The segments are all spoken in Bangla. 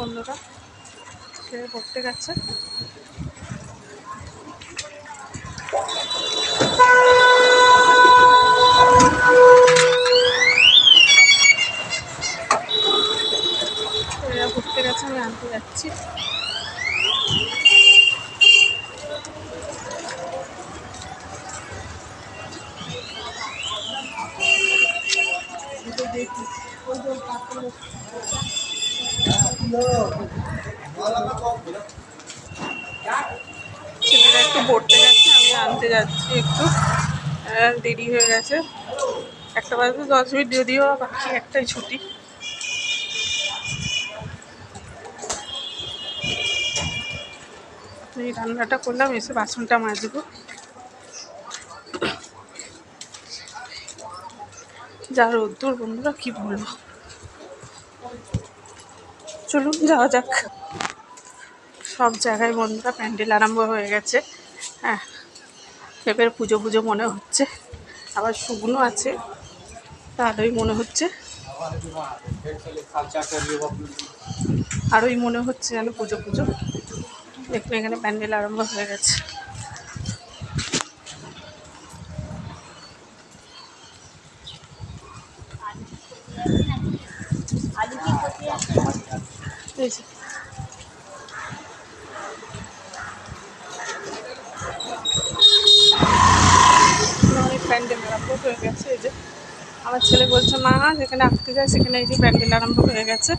বন্ধুরা ছেলে পড়তে গেছে। ছেলেরা পড়তে দেখি। ছেলেরা একটু পড়তে গেছে আমি আনতে যাচ্ছি একটু। দেরি হয়ে গেছে। একটা বাজে দশ মিনিট, যদিও বাকি একটাই ছুটি। এই রান্নাটা করলাম, এসে বাসনটা মাজবো। যা রোদ্দুর বন্ধুরা কি বলব? চলুন যাওয়া যাক। সব জায়গায় বন্ধুরা প্যান্ডেল আরম্ভ হয়ে গেছে। হ্যাঁ এবার পুজো পুজো মনে হচ্ছে। আবার শুকনো আছে তাহলেই মনে হচ্ছে। আরোই মনে হচ্ছে যেন পুজো পুজো। দেখুন এখানে প্যান্ডেল আরম্ভ হয়ে গেছে এই যে অনেক প্যান্ডেল আরম্ভ হয়ে গেছে, এই যে। আমার ছেলে বলছে, মা, যেখানে আঁকতে যায় সেখানে এই যে প্যান্ডেল আরম্ভ হয়ে গেছে।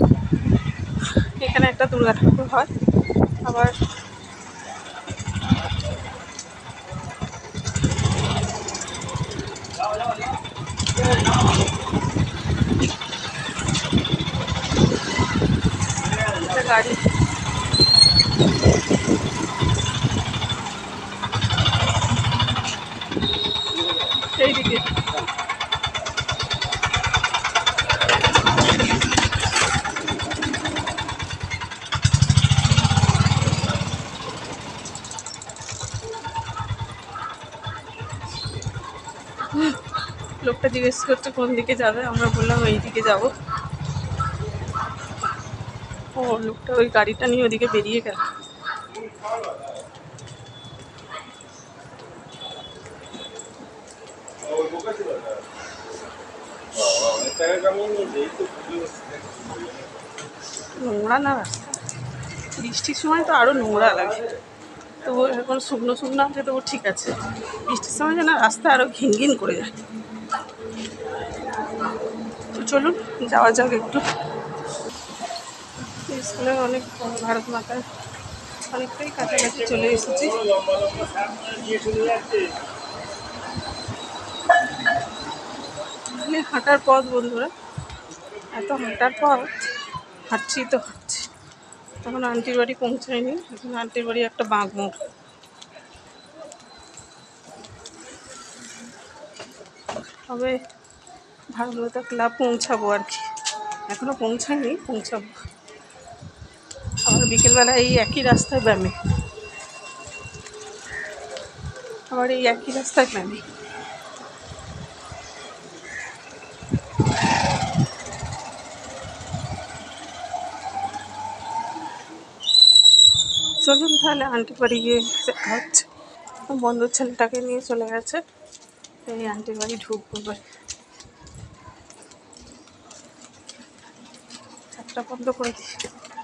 এখানে একটা দুর্গা ঠাকুর হয়। আবার গাড়ি। এইদিকে। লোকটা জিজ্ঞেস করছে কোন দিকে যাবে? আমরা বললাম এই দিকে যাব। ও, লোকটা ওই গাড়িটা নিয়ে ওদিকে বেরিয়ে গেল। নোংরা না রাস্তা? বৃষ্টির সময় তো আরও নোংরা লাগে। তবু এখন শুকনো শুকনো আছে তবু ঠিক আছে। বৃষ্টির সময় যেন রাস্তা আরও ঘিন ঘিন করে যায়। তো চলুন, যাওয়া যাক একটু। স্কুলের অনেক ভারত মাতার অনেকটাই কাছাকাছি চলে এসেছি। হাঁটার পথ বন্ধুরা, এত হাঁটার পর হাঁটছি তো হাঁটছি। তখন আন্টির বাড়ি পৌঁছায়নি এখন আন্টির বাড়ি একটা বাঁকমুখ তবে ভারতমাতা ক্লাব পৌঁছাবো আর কি। এখনও পৌঁছায়নি, পৌঁছাবো। আবার বিকেলবেলা এই একই রাস্তায় ব্যামে আবার এই একই রাস্তায় ব্যামে চলুন তাহলে আন্টি বাড়ি গিয়ে দেখা হচ্ছে বন্ধুর ছেলেটাকে নিয়ে চলে গেছে। এই আন্টির বাড়ি ঢুকবো চারটা বন্ধ করে দিই আন্টির বাড়ি।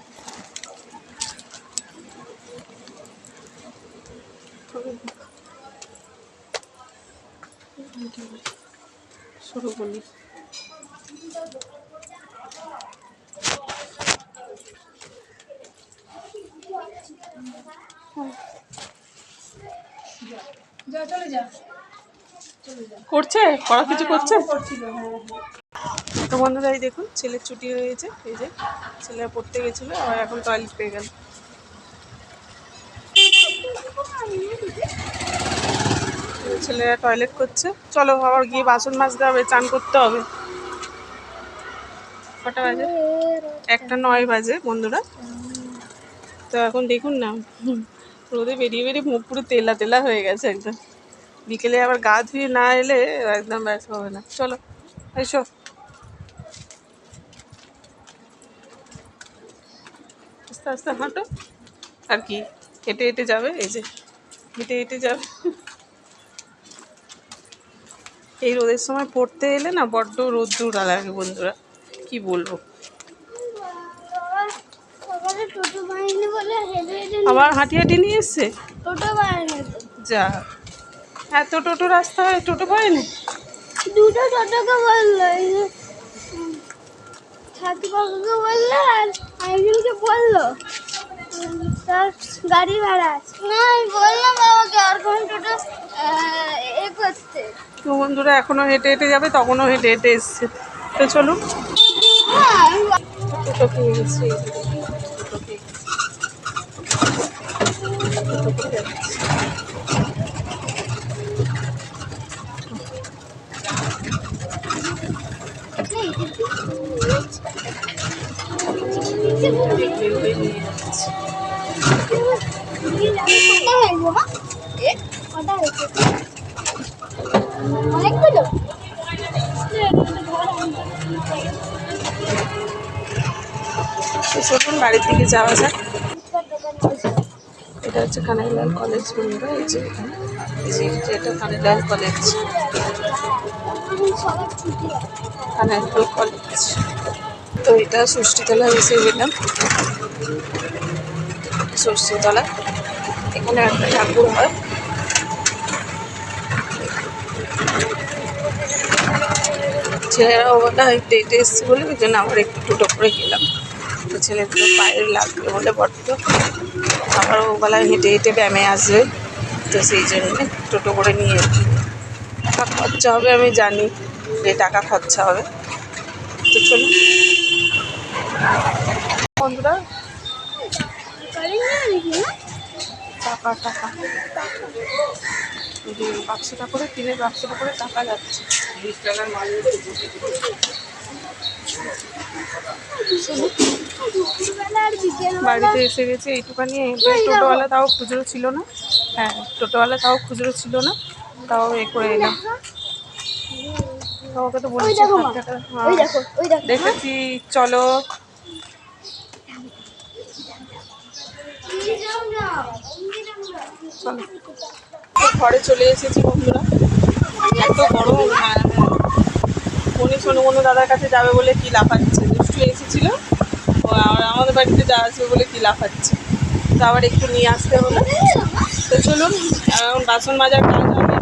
শুরু করি করছে? করা কিছু করছে? তো বন্ধুরা এই দেখুন ছেলের ছুটি হয়েছে এই যে ছেলে পড়তে গেছিল আর এখন টয়লেট পেয়ে গেল। ছেলেরা টয়লেট করছে। চলো আবার গিয়ে বাসন মাজতে হবে, চান করতে হবে। কটা বাজে? একটা নয় বাজে, বন্ধুরা। তো এখন দেখুন না, রোদে বেরিয়ে বেরিয়ে মুখ পুরো তেলা তেলা হয়ে গেছে একদম। বিকেলে আবার গা ধুয়ে না এলে একদম ব্যাস হবে না। চলো, এসো। আস্তে আস্তে হাঁটো। আর কি, হেঁটে হেঁটে যাবে, এই যে। হেঁটে হেঁটে যাবে। এই রোদের সময় পড়তে এলে না বড্ড রোদ্দুর লাগে বন্ধুরা কি বলব? আবার হাঁটি হাঁটি নিয়ে এসছে? যা এত টোটো রাস্তা হয় টোটো পায়নি? দুটো টোটোকে বলল এই যে উম, ছাত্রী কাকুকে বলল আর বলল। তার গাড়ি ভাড়া আছে। না আমি বললাম বাবাকে আর কোন টোটো এ করতে। তো বন্ধুরা এখনও হেঁটে হেঁটে যাবে তখনও হেঁটে হেঁটে এসছে। তো চলুন। হ্যাঁ আমি অনেকগুলো চলুন বাড়ির দিকে যাওয়া যাক। এটা হচ্ছে কানাইলাল কলেজ বন্ধুরা এই যে এখানে। এটা কানাইলাল কলেজ। কানাইলাল কলেজ। তো এটা ষষ্ঠীতলা এসে গেলাম ষষ্ঠীতলা এখানে একটা ঠাকুর হয়। ছেলেরাও বলে হেঁটে হেঁটে এসছে বলে, ওই জন্য আবার একটু টোটো করে গেলাম। তো ছেলেগুলো পায়ে লাগবে বলে বড্ড। আবার ও বেলায় হেঁটে হেঁটে ব্যায়ামে আসবে। তো সেই জন্য টোটো করে নিয়ে এলাম। টাকা খরচা হবে আমি জানি, যে টাকা খরচা হবে। তো চলুন। বন্ধুরা গাড়ি নিয়ে নাকি না টাকা টাকা। যে বাক্সটা করে তিনের বাক্সটা করে টাকা যাচ্ছে। বাড়িতে এসে গেছে এইটুখানি এবার টোটোওয়ালা তাও খুচরো ছিল না। হ্যাঁ টোটোওয়ালা তাও খুচরো ছিল না। তাও এ করে এলাম। তো বলেছি দেখেছি চলো। ঘরে চলে এসেছি বন্ধুরা। এত গরম হ্যাঁ উনি শোনো কোনো দাদার কাছে যাবে বলে কি লাফাচ্ছে? দুষ্টু এসেছিল। আর আমাদের বাড়িতে যা আসবে বলে কি লাফাচ্ছে? তো আবার একটু নিয়ে আসতে হলো। তো চলুন, এখন বাসন মাজার কাজ হবে।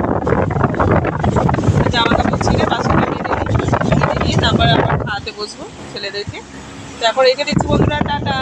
জামা কাপড় ছিঁড়ে মেজে নিয়ে তারপর আবার খাওয়াতে বসবো ছেলেদেরকে। তো এখন রেখে দিচ্ছি বন্ধুরা, টাটা।